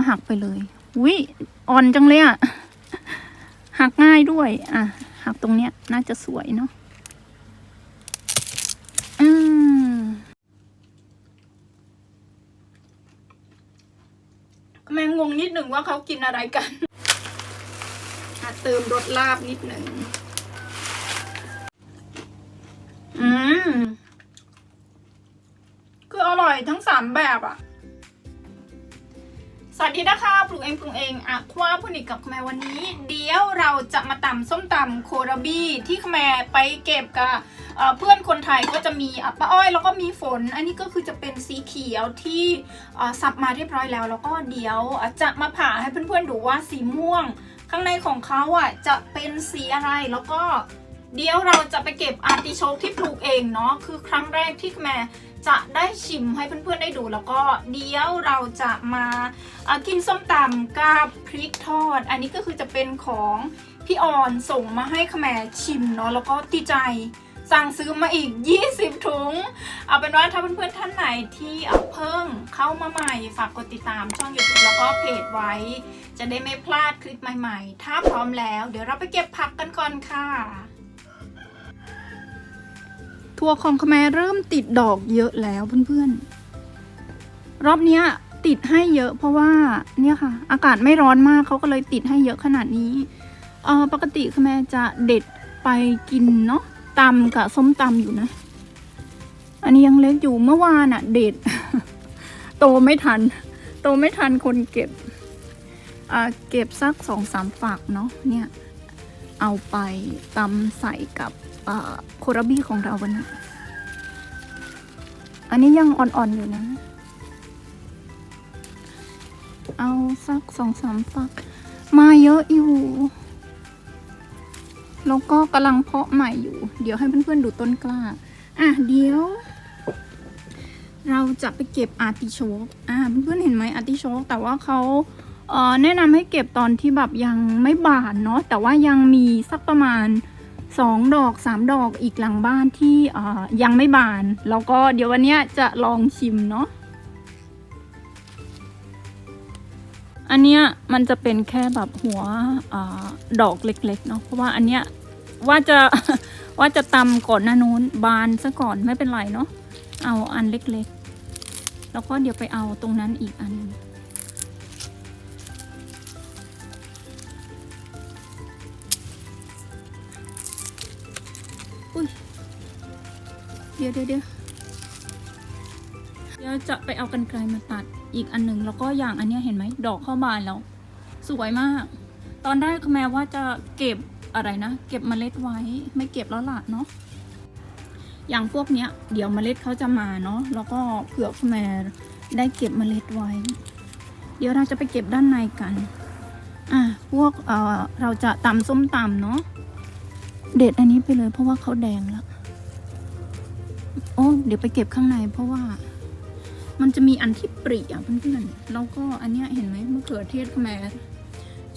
มาหักไปเลยวิอ่อนจังเลยอะหักง่ายด้วย อะ หักตรงเนี้ยน่าจะสวยเนาะอืมแม่งงนิดหนึ่งว่าเขากินอะไรกันอะเติมรสลาบนิดหนึ่งอืมคืออร่อยทั้งสามแบบอะส วัสดีนะคะปลูกเองปรุงเองอะคว้าพูนิกกับแมวันนี้ เดี๋ยวเราจะมาตำส้มตำโคราบี้ที่แมไปเก็บกับเพื่อนคนไทยก็จะมีอะป้าอ้อยแล้วก็มีฝน อันนี้ก็คือจะเป็นสีเขียวที่สับมาเรียบร้อยแล้ว แล้วก็เดี๋ยวจะมาผ่าให้เพื่อนๆดูว่าสีม่วง ข้างในของเขาอะจะเป็นสีอะไรแล้วก็เดี๋ยวเราจะไปเก็บอาร์ติโชกที่ปลูกเองเนาะคือครั้งแรกที่แม่ จะได้ชิมให้เพื่อนๆได้ดูแล้วก็เดี๋ยวเราจะมากินส้มตำกับพริกทอด อันนี้ก็คือจะเป็นของพี่ออนส่งมาให้ขแม่ชิมเนาะแล้วก็ติใจสั่งซื้อมาอีก 20 ถุง เอาเป็นว่าถ้าเพื่อนๆท่านไหนที่เเพิ่งเข้ามาใหม่ฝากกดติดตามช่อง YouTube แล้วก็เพจไว้ จะได้ไม่พลาดคลิปใหม่ๆ ถ้าพร้อมแล้ว เดี๋ยวเราไปเก็บผักกันก่อนค่ะ ถั่วของขแมเริ่มติดดอกเยอะแล้วเพื่อนๆ รอบเนี้ยติดให้เยอะเพราะว่าเนี่ยค่ะ อากาศไม่ร้อนมากเขาก็เลยติดให้เยอะขนาดนี้เออปกติขแมจะเด็ดไปกินเนาะตำกับส้มตำอยู่นะ อันนี้ยังเล็กอยู่เมื่อวานอะเด็ด โตไม่ทัน โตไม่ทันคนเก็บเก็บสักสองสามฝักเนาะเนี่ย เอาไปตำใส่กับ โคราบี้ของเราวันนี้ อันนี้ยังอ่อนๆอยู่นะ เอาสักสองสามฝัก มาเยอะอยู่ แล้วก็กำลังเพาะใหม่อยู่ เดี๋ยวให้เพื่อนๆดูต้นกล้า อะเดี๋ยว เราจะไปเก็บอาร์ติโชกอ่าเพื่อนๆเห็นไหมอาร์ติโชกแต่ว่าเขาเอ่อแนะนำให้เก็บตอนที่แบบยังไม่บานเนาะแต่ว่ายังมีสักประมาณ สองดอกสามดอกอีกหลังบ้านที่ยังไม่บาน แล้วก็เดี๋ยววันนี้จะลองชิมเนาะอันเนี้ยมันจะเป็นแค่แบบหัวอดอกเล็กๆเนาะเพราะว่าอันเนี้ยว่าจะว่าจะตำก่อนหน้านู้นบานซะก่อนไม่เป็นไรเนาะเอาอันเล็กๆ แล้วก็เดี๋ยวไปเอาตรงนั้นอีกอันนึง เดี๋ยวเดี๋ยวเดี๋ยวเดี๋ยวจะไปเอากันไกลมาตัดอีกอันหนึ่งแล้วก็อย่างอันเนี้ยเห็นไหมดอกเข้าบานแล้ว สวยมาก ตอนแรกแม้ว่าจะเก็บอะไรนะ เก็บเมล็ดไว้ไม่เก็บแล้วล่ะเนาะอย่างพวกเนี้ย เดี๋ยวเมล็ดเขาจะมาเนาะแล้วก็เผื่อแม่ได้เก็บเมล็ดไว้ เดี๋ยวเราจะไปเก็บด้านในกันอะพวกเอ่อเราจะตำส้มตำเนาะเด็ดอันนี้ไปเลยเพราะว่าเขาแดงแล้ว โอ้เดี๋ยวไปเก็บข้างในเพราะว่ามันจะมีอันที่ปริอะเพื่อนๆแล้วก็อันเนี้ยเห็นไหมมะเขือเทศคุณแม่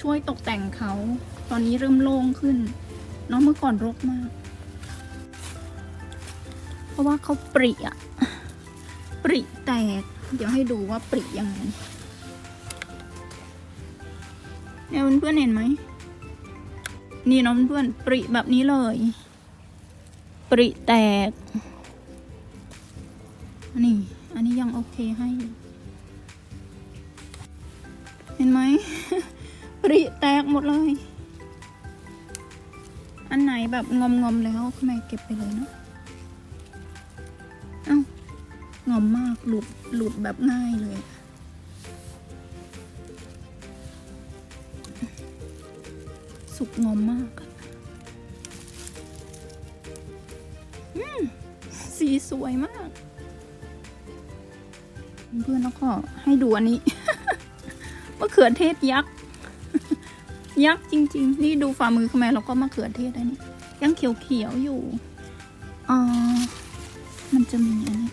ช่วยตกแต่งเขา ตอนนี้เริ่มโล่งขึ้นเนาะเมื่อก่อนรกมาก เพราะว่าเขาปริอะปริแตก เดี๋ยวให้ดูว่าปริยังไงเนี่ยเพื่อนๆเห็นไหมนี่เนาะเพื่อนปริแบบนี้เลย ปริแตก นี่ อันนี้ยังโอเคให้อยู่ เห็นไหม ปริแตกหมดเลย อันไหนแบบงอมๆแล้วแม่เก็บไปเลยเนาะเอ้างอมมากหลุดหลุดแบบง่ายเลยสุกงอมมากอืมสีสวยมาก เพื่อนแล้วก็ให้ดูอันนี้มะเขือเทศยักษ์ยักษ์จริง ๆ นี่ดูฝ่ามือขแม่แล้วก็มะเขือเทศอันนี้ ยังเขียวๆอยู่อ่ามันจะมีอันนี้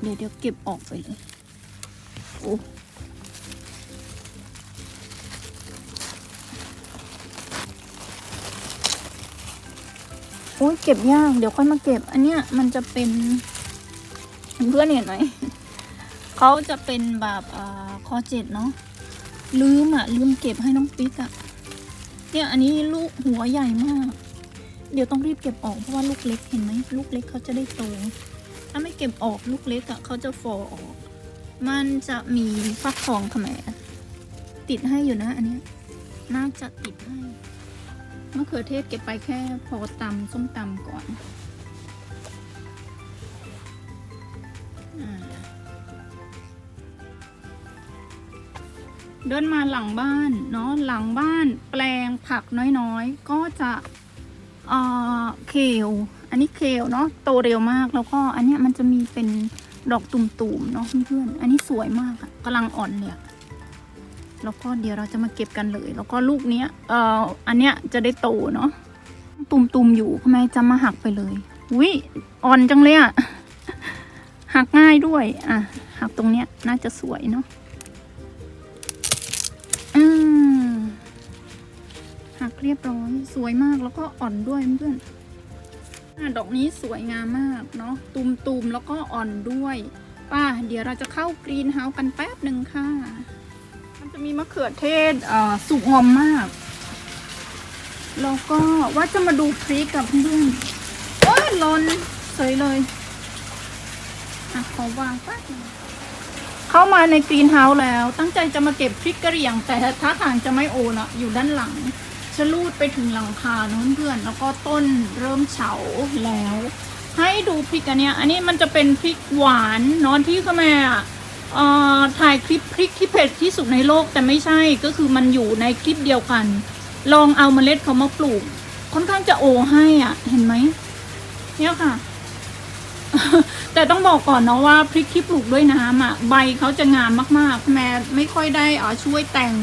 เดี๋ยวเดี๋ยวเก็บออกไปเลยโอ้โอ้ยเก็บยาก เดี๋ยวค่อยมาเก็บ อันเนี้ยมันจะเป็นเพื่อนเห็นไหม เขาจะเป็นแบบคอเจ็ดเนาะลืมอะลืมเก็บให้น้องปิ๊กอะเนี่ยอันนี้ลูกหัวใหญ่มาก เดี๋ยวต้องรีบเก็บออกเพราะว่าลูกเล็กเห็นไหมลูกเล็กเขาจะได้โตถ้าไม่เก็บออกลูกเล็กอะเขาจะฟอออก มันจะมีฟักทองขแหมติดให้อยู่นะอันนี้น่าจะติดให้มะเขือเทศเก็บไปแค่พอตำส้มตำก่อน เดินมาหลังบ้านเนาะหลังบ้านแปลงผักน้อยๆ ก็จะเอ่อเคลอันนี้เคลเนาะโตเร็วมากแล้วก็อันเนี้ยมันจะมีเป็นดอกตุ่มๆเนาะเพื่อนๆอันนี้สวยมากอะกำลังอ่อนเลยอะแล้วก็เดี๋ยวเราจะมาเก็บกันเลย แล้วก็ลูกเนี้ยเอ่ออันเนี้ยจะได้โตเนาะตุ่มๆอยู่ทำไมจะมาหักไปเลยอุ้ยอ่อนจังเลยอะหักง่ายด้วยอะหักตรงเนี้ยน่าจะสวยเนาะ เรียบร้อยสวยมากแล้วก็อ่อนด้วยเพื่อนอดอกนี้สวยงามมากเนาะตุมๆแล้วก็อ่อนด้วยป้าเดี๋ยวเราจะเข้ากรีนเฮาส์กันแป๊บหนึ่งค่ะ มันจะมีมะเขือเทศสุกงอมมาก แล้วก็ว่าจะมาดูพริกกับเพื่อนโอ้ยหลนเฉยเลยอะขอวางแป๊บนึงเข้ามาในกรีนเฮาส์แล้ว ตั้งใจจะมาเก็บพริกกระเหรี่ยง แต่ท่าทางจะไม่โอนะอยู่ด้านหลัง ชะลูดไปถึงหลังคาเนอะเพื่อนๆแล้วก็ต้นเริ่มเฉาแล้ว ให้ดูพริกอันเนี้ยอันนี้มันจะเป็นพริกหวานนอนที่ขแม่อะเอ่อถ่ายคลิปพริกที่เผ็ดที่สุดในโลกแต่ไม่ใช่ก็คือมันอยู่ในคลิปเดียวกัน ลองเอาเมล็ดเขามาปลูก ค่อนข้างจะโอให้อะ เห็นไหมเนี่ยค่ะ แต่ต้องบอกก่อนเนาะว่าพริกที่ปลูกด้วยน้ำอะใบเขาจะงามมากๆแม่ไม่ค่อยได้อ่าช่วยแต่ง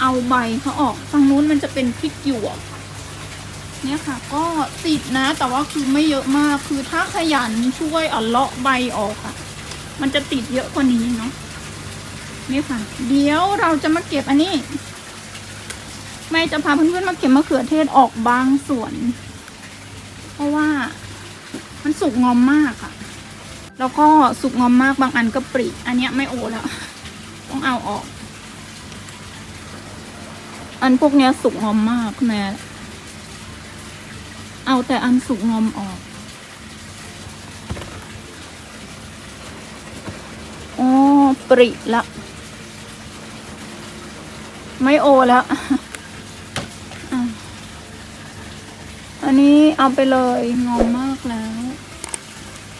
เอาใบเขาออกฝั่งนู้นมันจะเป็นพริกหยวกเนี่ยค่ะ ก็ติดนะ แต่ว่าคือไม่เยอะมากคือถ้าขยันช่วยอะเลาะใบออกอะ มันจะติดเยอะกว่านี้เนาะนี่ค่ะ เดี๋ยวเราจะมาเก็บอันนี้แม่จะพาเพื่อนๆมาเก็บมะเขือเทศออกบางส่วน เพราะว่ามันสุกงอมมากอะแล้วก็สุกงอมมากบางอันก็ปริ อันเนี้ยไม่โอแล้ว ต้องเอาออก อันพวกเนี้ยสุกงอมมากแม่เอาแต่อันสุกงอมออกอ๋อปริละ ไม่โอแล้วอันนี้เอาไปเลยงอมมากแล้ว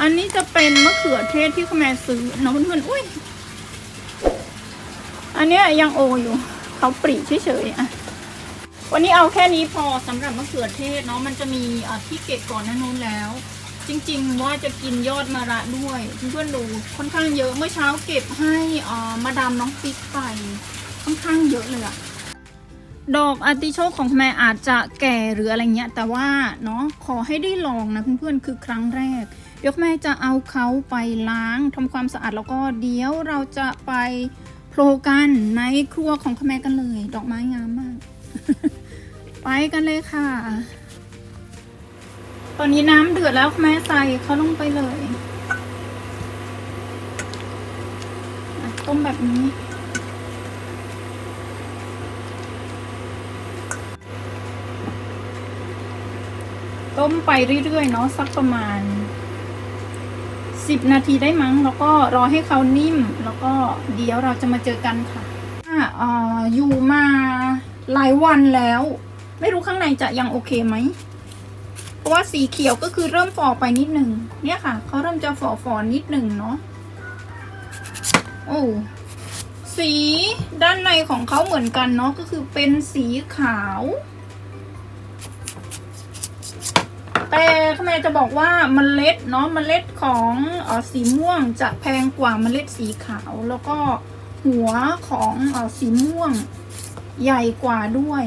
อันนี้จะเป็นมะเขือเทศที่คุณแม่ซื้อเนาะเพื่อนๆ อุ้ย อันเนี้ยยังโออยู่ เขาปริเฉยๆอะวันนี้เอาแค่นี้พอสำหรับมะเขือเทศเนาะมันจะมีะที่เก็บก่อนหน้านู้นแล้ว จริงๆว่าจะกินยอดมะระด้วยเพื่อนๆดูค่อนข้างเยอะเมื่อเช้าเก็บให้อ่ามาดามน้องปิ๊กไปค่อนข้างเยอะเลยอะดอกอาติโชกของแม่อาจจะแก่หรืออะไรเงี้ย แต่ว่าเนาะขอให้ได้ลองนะเพื่อนๆคือครั้งแรก เดี๋ยวแม่จะเอาเขาไปล้างทำความสะอาดแล้วก็เดี๋ยวเราจะไป โผล่กันในครัวของแม่กันเลย ดอกไม้งามมาก ไปกันเลยค่ะ ตอนนี้น้ำเดือดแล้วแม่ใส่เขาลงไปเลยต้มแบบนี้ ต้มไปเรื่อยๆเนาะสักประมาณ 10 นาทีได้มั้ง แล้วก็รอให้เขานิ่ม แล้วก็เดี๋ยวเราจะมาเจอกันค่ะอ่าออยู่มาหลายวันแล้ว ไม่รู้ข้างในจะยังโอเคไหม เพราะว่าสีเขียวก็คือเริ่มฝ่อไปนิดหนึ่งเนี่ยค่ะเขาเริ่มจะฝ่อฝ่อนิดหนึ่งเนาะโอ้สีด้านในของเขาเหมือนกันเนาะก็คือเป็นสีขาว แต่ทำไมจะบอกว่าเมล็ดเนาะเมล็ดของออสีม่วงจะแพงกว่าเมล็ดสีขาว แล้วก็หัวของออสีม่วงใหญ่กว่าด้วย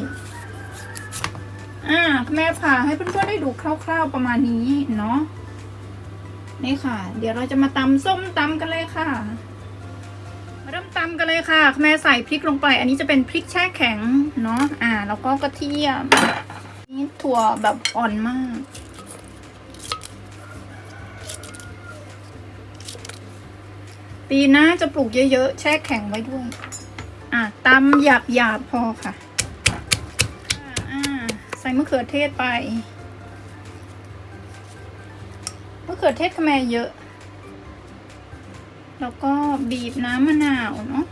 อ่าแม่ผ่าให้เพื่อนๆได้ดูคร่าว ๆประมาณนี้เนาะนี่ค่ะ เดี๋ยวเราจะมาตำส้มตำกันเลยค่ะมาเริ่มตำกันเลยค่ะ แม่ใส่พริกลงไป อันนี้จะเป็นพริกแช่แข็งเนาะอ่า แล้วก็กระเทียมนี่ถั่วแบบอ่อนมาก ปีหน้าจะปลูกเยอะๆ แช่แข็งไว้ด้วย อะตำหยาบหยาบๆพอค่ะ อ่าใส่มะเขือเทศไป มะเขือเทศขมเยอะ แล้วก็บีบน้ำมะนาวเนาะ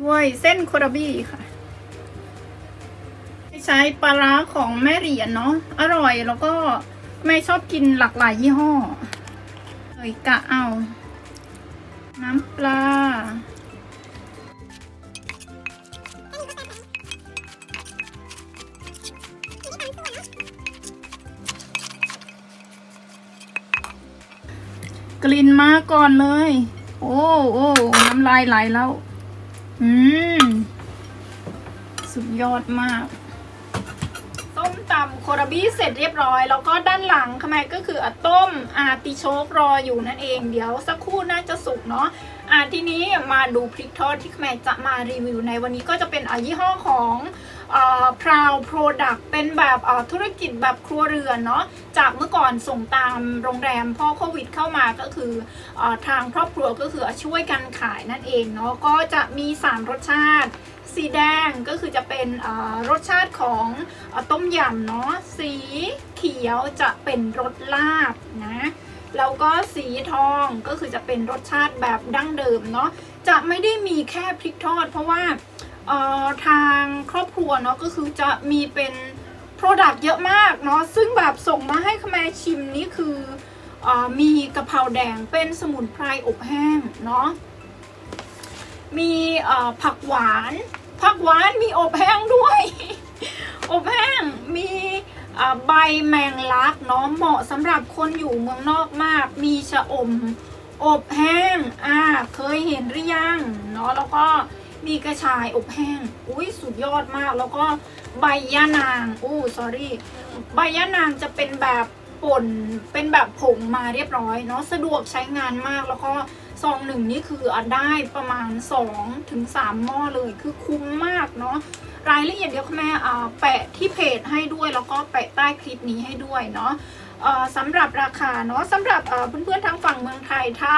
ด้วยเส้นโคราบี้ค่ะใช้ปลาร้าของแม่เหรียญเนาะอร่อยแล้วก็ ไม่ชอบกินหลากหลายยี่ห้อเลยกะเอา น้ำปลากลิ่นมาก่อนเลย โอ้โอ้น้ำลายไหลแล้ว อืม สุดยอดมาก ต้มตำโคราบี้เสร็จเรียบร้อย แล้วก็ด้านหลังขแมก็คืออต้มอาติโชกรออยู่นั่นเอง เดี๋ยวสักครู่น่าจะสุกเนาะอ่าทีนี้มาดูพริกทอดที่แม่จะมารีวิวในวันนี้ก็จะเป็นอยี่ห้อของพราวโปรดักต์เป็นแบบธุรกิจแบบครัวเรือนเนาะจากเมื่อก่อนส่งตามโรงแรมพอโควิดเข้ามาก็คืออทางครอบครัวก็คือช่วยกันขายนั่นเองเนาะก็จะมี 3 รสชาติ สีแดงก็คือจะเป็นรสชาติของต้มยำเนาะสีเขียวจะเป็นรสลาบนะแล้วก็สีทองก็คือจะเป็นรสชาติแบบดั้งเดิมเนาะจะไม่ได้มีแค่พริกทอด เพราะว่าทางครอบครัวเนาะก็คือจะมีเป็น Product เยอะมากเนาะซึ่งแบบส่งมาให้ขแมชิมนี่คืออมีกะเพราแดงเป็นสมุนไพรอบแห้งเนาะมีผักหวาน ผักหวานมีอบแห้งด้วย อบแห้งมีใบแมงลักเนาะเหมาะสำหรับคนอยู่เมืองนอกมาก มีชะอม อบแห้งอ่าเคยเห็นหรือยังเนาะแล้วก็มีกระชายอบแห้ง อุ้ยสุดยอดมาก แล้วก็ใบย่านางอู้ sorry ใบย่านางจะเป็นแบบป่นเป็นแบบผงมาเรียบร้อยเนาะสะดวกใช้งานมากแล้วก็ ซองหนึ่งนี่คืออได้ประมาณ2ถึง3หม้อเลย คือคุ้มมากเนาะรายละเอียดเดี๋ยวคุณแม่อ่าแปะที่เพจให้ด้วยแล้วก็แปะใต้คลิปนี้ให้ด้วยเนาะสำหรับราคาเนาะสำหรับเพื่อนๆทางฝั่งเมืองไทยถ้า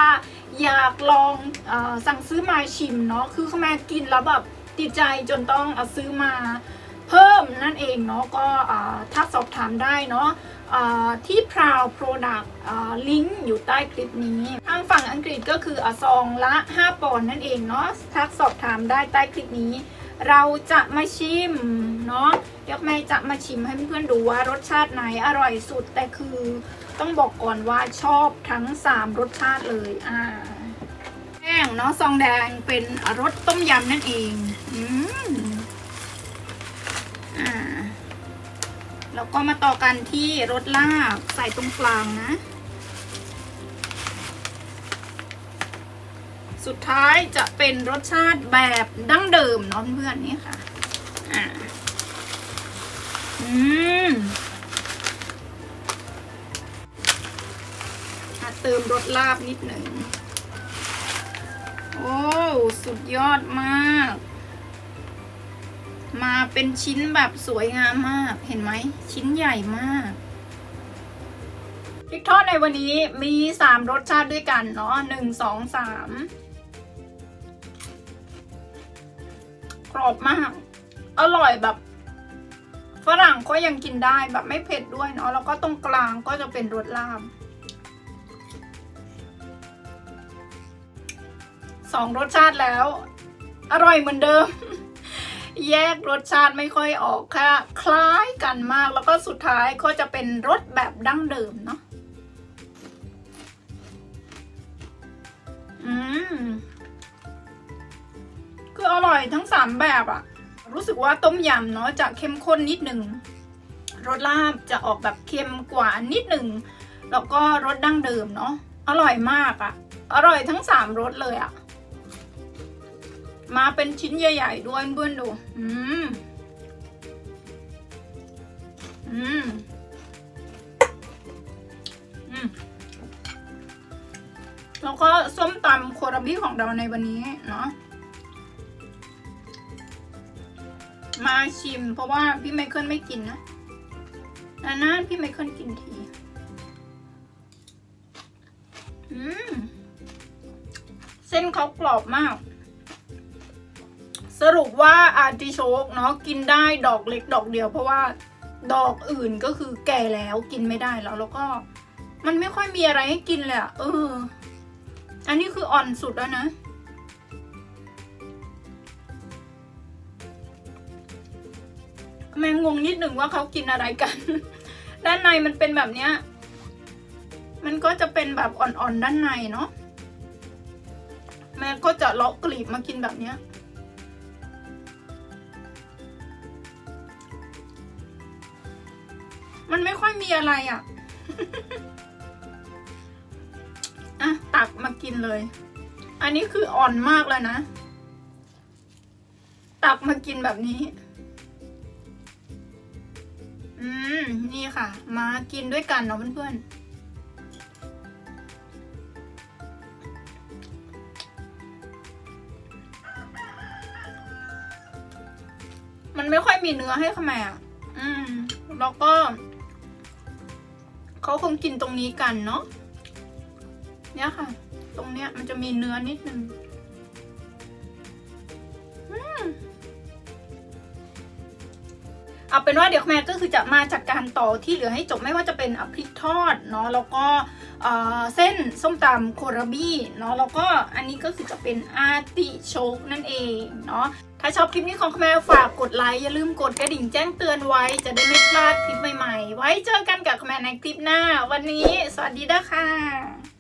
อยากลองอสั่งซื้อมาชิมเนาะคือคุณแม่กินแล้วแบบติดใจจนต้องอซื้อมาเพิ่มนั่นเองเนาะก็ถ้าสอบถามได้เนาะที่ Proud Product ลิงก์อยู่ใต้คลิปนี้ ทางฝั่งอังกฤษก็คืออะซองละ 5 ปอนด์นั่นเองเนาะทักสอบถามได้ใต้คลิปนี้ เราจะมาชิมเนาะเดี๋ยวแม่จะมาชิมให้เพื่อนๆดูว่ารสชาติไหนอร่อยสุด แต่คือต้องบอกก่อนว่าชอบทั้ง 3 รสชาติเลยอ่าแป้งเนาะซองแดงเป็นรสต้มยำนั่นเองอืมอ่าแล้วก็มาต่อกันที่รสลาบใส่ตรงกลางนะ สุดท้ายจะเป็นรสชาติแบบดั้งเดิมเนาะเพื่อนนี่ค่ะ อ่า อืมเติมรสลาบนิดหนึ่ง โอ้ สุดยอดมาก มาเป็นชิ้นแบบสวยงามมาก เห็นไหม ชิ้นใหญ่มากพริกทอดในวันนี้มี 3 รสชาติด้วยกันเนาะ1 2 3 กรอบมาก อร่อยแบบฝรั่งก็ยังกินได้แบบไม่เผ็ดด้วยเนาะแล้วก็ตรงกลางก็จะเป็นรสลาบสองรสชาติแล้ว อร่อยเหมือนเดิม แยกรสชาติไม่ค่อยออกค่ะ คล้ายกันมากแล้วก็สุดท้ายก็จะเป็นรสแบบดั้งเดิมเนาะอืม คืออร่อยทั้งสามแบบอะรู้สึกว่าต้มยำเนาะจะเข้มข้นนิดหนึ่งรสลาบจะออกแบบเค็มกว่านิดหนึ่งแล้วก็รสดั้งเดิมเนาะอร่อยมากอะอร่อยทั้งสามรสเลยอะมาเป็นชิ้นใหญ่ ๆ ด้วยเพื่อนดู อืม อืม อืม แล้วก็ส้มตำโคราบิของเราในวันนี้เนาะาชิม เพราะว่าพี่ไมเคิลไม่กินนะนานๆพี่ไมเคิลกินที อืม เส้นเขากรอบมาก สรุปว่าอาร์ติโชกเนาะกินได้ดอกเล็กดอกเดียว เพราะว่าดอกอื่นก็คือแก่แล้วกินไม่ได้แล้ว แล้วก็ มันไม่ค่อยมีอะไรให้กินเลยอะเออ อันนี้คืออ่อนสุดแล้วนะ แม่งงนิดหนึ่งว่าเขากินอะไรกัน ด้านในมันเป็นแบบเนี้ย มันก็จะเป็นแบบอ่อนๆด้านในเนาะ แม่ก็จะเลาะกลีบมากินแบบเนี้ย มันไม่ค่อยมีอะไรอะ่ะ อะ ตักมากินเลย อันนี้คืออ่อนมากเลยนะ ตักมากินแบบนี้ มนี่ค่ะ มากินด้วยกันเนาะเพื่อนๆ มันไม่ค่อยมีเนื้อให้ขแมอะ อืม แล้วก็ เขาคงกินตรงนี้กันเนาะ เนี่ยค่ะ ตรงเนี้ยมันจะมีเนื้อนิดนึง เอาเป็นว่าเดี๋ยวแม่ก็คือจะมาจากการต่อที่เหลือให้จบไม่ว่าจะเป็นอะพริกทอดเนาะแล้วก็เส้นส้มตำโคราบี้เนาะแล้วก็อันนี้ก็คือจะเป็นอาร์ติโชกนั่นเองเนาะถ้าชอบคลิปนี้ของแม่ฝากกดไลค์อย่าลืมกดกระดิ่งแจ้งเตือนไว้จะได้ไม่พลาดคลิปใหม่ๆ ไว้เจอกันกับแม่ในคลิปหน้า วันนี้ สวัสดีนะคะ